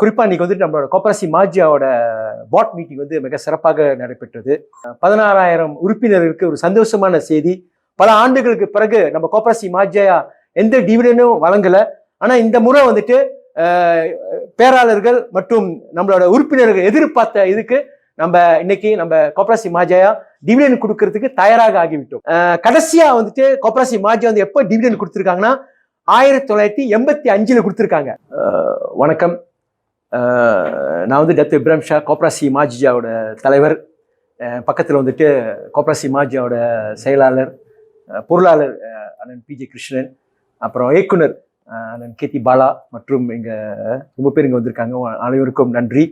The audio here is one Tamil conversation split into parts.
குறிப்பாக இன்னைக்கு வந்துட்டு நம்மளோட கோப்பரசி மாஜியாவோட பாட் மீட்டிங் வந்து மிக சிறப்பாக நடைபெற்றது. பதினாறாயிரம் உறுப்பினர்களுக்கு ஒரு சந்தோஷமான செய்தி. பல ஆண்டுகளுக்கு பிறகு நம்ம கோப்பரசி மாஜியா எந்த டிவிடனும் வழங்கல. ஆனால் இந்த முறை வந்துட்டு பேராளர்கள் மற்றும் நம்மளோட உறுப்பினர்கள் எதிர்பார்த்த இதுக்கு நம்ம இன்னைக்கு நம்ம கோப்பரசி மாஜாயா டிவிடன் கொடுக்கறதுக்கு தயாராக ஆகிவிட்டோம். கடைசியா வந்துட்டு கோப்பராசி மாஜா வந்து எப்போ டிவிடன் கொடுத்துருக்காங்கன்னா ஆயிரத்தி தொள்ளாயிரத்தி எண்பத்தி அஞ்சுல கொடுத்துருக்காங்க. வணக்கம். நான் வந்து டத் இப்ராம் ஷா கோப்ராசி மாஜியாவோட தலைவர். பக்கத்தில் வந்துட்டு கோப்ராசி மாஜியாவோட செயலாளர் பொருளாளர் அண்ணன் பிஜே கிருஷ்ணன் அப்புறம் இயக்குனர் அண்ணன் கேத்தி பாலா மற்றும் எங்கள் ரொம்ப பேர் இங்கே வந்திருக்காங்க. அனைவருக்கும் நன்றி.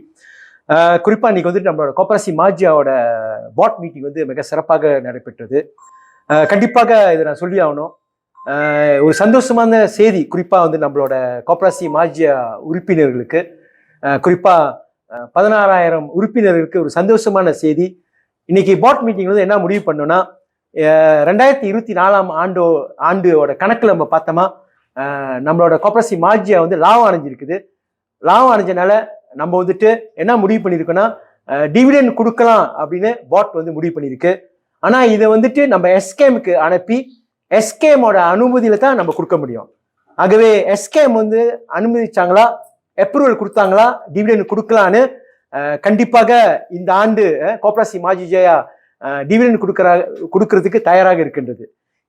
குறிப்பாக இன்றைக்கி வந்துட்டு நம்மளோட கோப்ராசி மாஜியாவோட பாட் மீட்டிங் வந்து மிக சிறப்பாக நடைபெற்றது. கண்டிப்பாக இதை நான் சொல்லி ஆகணும். ஒரு சந்தோஷமான செய்தி குறிப்பாக வந்து நம்மளோட கோப்ராசி மாஜியா உறுப்பினர்களுக்கு. குறிப்பாக பதினாறாயிரம் உறுப்பினர்களுக்கு ஒரு சந்தோஷமான செய்தி. இன்னைக்கு போர்ட் மீட்டிங் வந்து என்ன முடிவு பண்ணோம்னா ரெண்டாயிரத்தி இருபத்தி நாலாம் ஆண்டோ ஆண்டோட கணக்கில் நம்ம பார்த்தோமா நம்மளோட கோப்ரசி மாஜியா வந்து லாபம் அடைஞ்சிருக்குது. லாபம் அடைஞ்சனால நம்ம வந்துட்டு என்ன முடிவு பண்ணியிருக்கோம்னா டிவிடன் கொடுக்கலாம் அப்படின்னு போட் வந்து முடிவு பண்ணியிருக்கு ஆனால் இதை வந்துட்டு நம்ம எஸ்கேமுக்கு அனுப்பி எஸ்கேமோட அனுமதியில தான் நம்ம கொடுக்க முடியும். ஆகவே எஸ்கேம் வந்து அனுமதிச்சாங்களா? அப்ரூவல் கொடுத்தாங்களா? டிவிடன் கொடுக்கலான்னு கண்டிப்பாக இந்த ஆண்டு கோப்ராசி மாஜி ஜெயா டிவிடன் கொடுக்கற கொடுக்கறதுக்கு தயாராக இருக்கின்றது.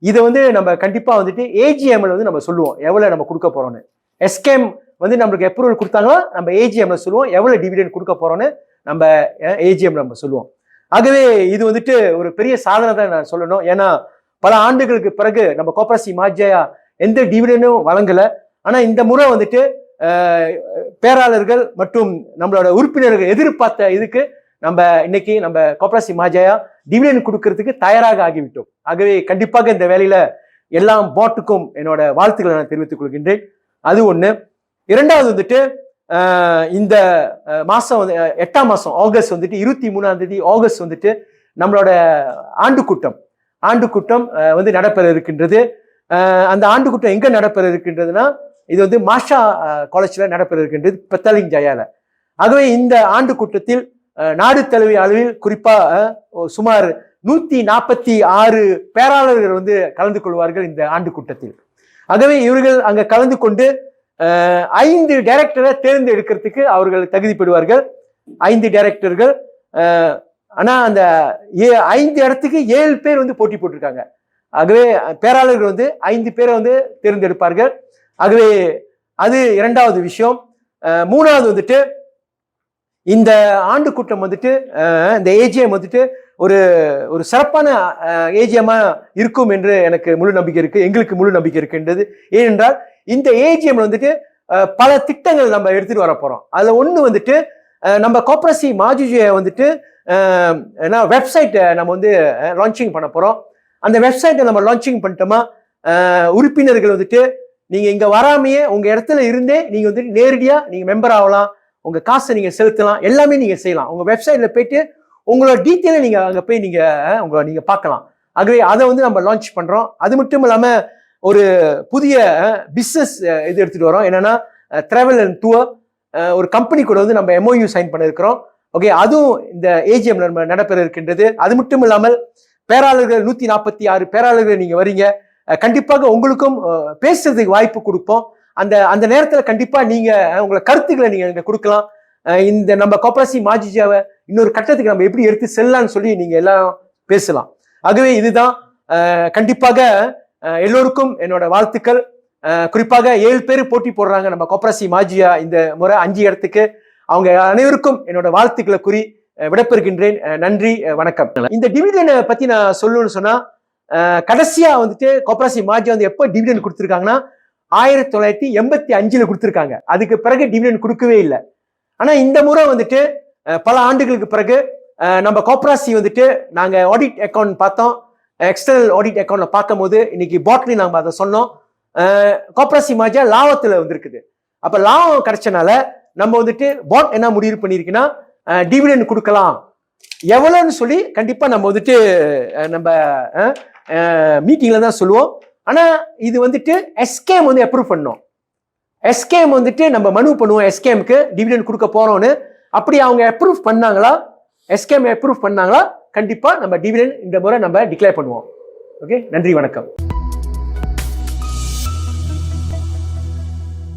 இதை வந்து நம்ம கண்டிப்பாக வந்துட்டு ஏஜிஎம்ல வந்து நம்ம சொல்லுவோம் எவ்வளோ நம்ம கொடுக்க போகிறோன்னு எஸ்கேம் வந்து நம்மளுக்கு அப்ரூவல் கொடுத்தாங்களோ? நம்ம ஏஜிஎம்ல சொல்லுவோம் எவ்வளோ டிவிடன் கொடுக்க போகிறோன்னு நம்ம ஏஜிஎம் நம்ம சொல்லுவோம். ஆகவே இது வந்துட்டு ஒரு பெரிய சாதனை தான் நான் சொல்லணும். ஏன்னா பல ஆண்டுகளுக்கு பிறகு நம்ம கோப்ராசி மாஜியா எந்த டிவிடனும் வழங்கலை. ஆனால் இந்த முறை வந்துட்டு பேராளர்கள் மற்றும் நம்மளோட உறுப்பினர்கள் எதிர்பார்த்த இதுக்கு நம்ம இன்னைக்கு நம்ம கோப்ராசி மாஜாயா டிவிடன் கொடுக்கறதுக்கு தயாராக ஆகிவிட்டோம். ஆகவே கண்டிப்பாக இந்த வேலையில எல்லா போட்டுக்கும் என்னோட வாழ்த்துக்களை நான் தெரிவித்துக் கொள்கின்றேன். அது ஒண்ணு. இரண்டாவது வந்துட்டு இந்த மாசம் வந்து எட்டாம் மாசம் ஆகஸ்ட் வந்துட்டு இருபத்தி மூணாம் தேதி ஆகஸ்ட் வந்துட்டு நம்மளோட ஆண்டு கூட்டம் ஆண்டு கூட்டம் வந்து நடைபெற இருக்கின்றது. அந்த ஆண்டு கூட்டம் எங்க நடைபெற இருக்கின்றதுன்னா இது வந்து மாஷா காலேஜில் நடைபெற இருக்கின்றது பெத்தாலிங் ஜயால. ஆகவே இந்த ஆண்டு கூட்டத்தில் நாடு தழுவிய அளவில் குறிப்பாக சுமார் நூற்றி நாற்பத்தி ஆறு பேராளர்கள் வந்து கலந்து கொள்வார்கள் இந்த ஆண்டு கூட்டத்தில். ஆகவே இவர்கள் அங்கே கலந்து கொண்டு ஐந்து டைரக்டரை தேர்ந்தெடுக்கிறதுக்கு அவர்கள் தகுதி பெறுவார்கள் ஐந்து டைரக்டர்கள் ஆனால் அந்த ஏ- ஐந்து இடத்துக்கு ஏழு பேர் வந்து போட்டி போட்டிருக்காங்க. ஆகவே பேராளர்கள் வந்து ஐந்து பேரை வந்து தேர்ந்தெடுப்பார்கள். ஆகவே அது இரண்டாவது விஷயம். மூணாவது வந்துட்டு இந்த ஆண்டு கூட்டம் வந்துட்டு இந்த ஏஜிஎம் வந்துட்டு ஒரு ஒரு சிறப்பான ஏஜிஎம்மா இருக்கும் என்று எனக்கு முழு நம்பிக்கை இருக்கு எங்களுக்கு முழு நம்பிக்கை இருக்குன்றது ஏனென்றால் இந்த ஏஜிஎம் வந்துட்டு பல திட்டங்கள் நம்ம எடுத்துட்டு வர போறோம். அதுல ஒண்ணு வந்துட்டு நம்ம கோப்ரசி மாஜுஜியை வந்துட்டு அஹ், என்ன வெப்சைட்டை நம்ம வந்து லான்ச்சிங் பண்ண போறோம். அந்த வெப்சைட்டை நம்ம லான்ச்சிங் பண்ணிட்டோமா உறுப்பினர்கள் வந்துட்டு நீங்க இங்க வராமையே உங்க இடத்துல இருந்தே நீங்க வந்து நேரடியா நீங்க மெம்பர் ஆகலாம். உங்க காசை நீங்க செலுத்தலாம். எல்லாமே நீங்க செய்யலாம். உங்க வெப்சைட்ல போயிட்டு உங்களோட டீட்டெயிலை நீங்க அங்க போய் நீங்க உங்களை நீங்க பார்க்கலாம். ஆகவே அதை வந்து நம்ம லான்ச் பண்றோம். அது மட்டும் இல்லாம ஒரு புதிய பிஸ்னஸ் இது எடுத்துட்டு வரோம். என்னன்னா டிராவல் அண்ட் டூர் ஒரு கம்பெனி கூட வந்து நம்ம எம்ஓயு சைன் பண்ணிருக்கிறோம். ஓகே அதுவும் இந்த ஏஜிஎம்ல நம்ம நடைபெற இருக்கின்றது. அது மட்டும் இல்லாமல் பேராளர்கள் நூத்தி நாற்பத்தி ஆறு பேராளர்கள் நீங்க வரீங்க. கண்டிப்பாக உங்களுக்கும் பேசுறதுக்கு வாய்ப்பு கொடுப்போம். அந்த அந்த நேரத்தில் கண்டிப்பாக நீங்கள் உங்களை கருத்துக்களை நீங்கள் இங்க கொடுக்கலாம். இந்த நம்ம கோப்பரசி மாஜிஜாவை இன்னொரு கட்டத்துக்கு நம்ம எப்படி எடுத்து செல்லலாம்னு சொல்லி நீங்கள் எல்லாம் பேசலாம். ஆகவே இதுதான் கண்டிப்பாக எல்லோருக்கும் என்னோட வாழ்த்துக்கள். குறிப்பாக ஏழு பேர் போட்டி போடுறாங்க நம்ம கோப்பரசி மாஜியா இந்த முறை அஞ்சு இடத்துக்கு. அவங்க அனைவருக்கும் என்னோட வாழ்த்துக்களை கூறி விடப்பெறுகின்றேன் நன்றி வணக்கம். இந்த டிவிடனை பத்தி நான் சொல்லணும்னு சொன்னா கடைசியா வந்துட்டு கோப்ராசி மாஜி வந்து எப்போ டிவிடன் கொடுத்துருக்காங்கன்னா ஆயிரத்தி தொள்ளாயிரத்தி எண்பத்தி அஞ்சுல கொடுத்துருக்காங்க. அதுக்கு பிறகு டிவிடன் கொடுக்கவே இல்லை. ஆனா இந்த முறை வந்துட்டு பல ஆண்டுகளுக்கு பிறகு நம்ம கோப்ராசி வந்துட்டு நாங்க ஆடிட் அக்கௌண்ட் பார்த்தோம். எக்ஸ்டர்னல் ஆடிட் அக்கௌண்ட்ல பார்க்கும்போது இன்னைக்கு பாட்லி நாம அதை சொன்னோம். கோப்ராசி மாஜா லாபத்துல வந்திருக்குது. அப்ப லாபம் கிடைச்சனால நம்ம வந்துட்டு பாட் என்ன முடிவு பண்ணிருக்குன்னா டிவிடெண்ட் கொடுக்கலாம். எவ்வளோன்னு சொல்லி கண்டிப்பா நம்ம வந்துட்டு நம்ம மீட்டிங்கில் தான் சொல்லுவோம். ஆனால் இது வந்துட்டு எஸ்கேம் வந்து அப்ரூவ் பண்ணோம். எஸ்கேம் வந்துட்டு நம்ம மனு பண்ணுவோம். எஸ்கேமுக்கு டிவிடெண்ட் கொடுக்க போகிறோன்னு அப்படி அவங்க அப்ரூவ் பண்ணாங்களா? எஸ்கேம் அப்ரூவ் பண்ணாங்களா? கண்டிப்பாக நம்ம டிவிடெண்ட் இந்த முறை நம்ம டிக்ளேர் பண்ணுவோம். ஓகே நன்றி வணக்கம்.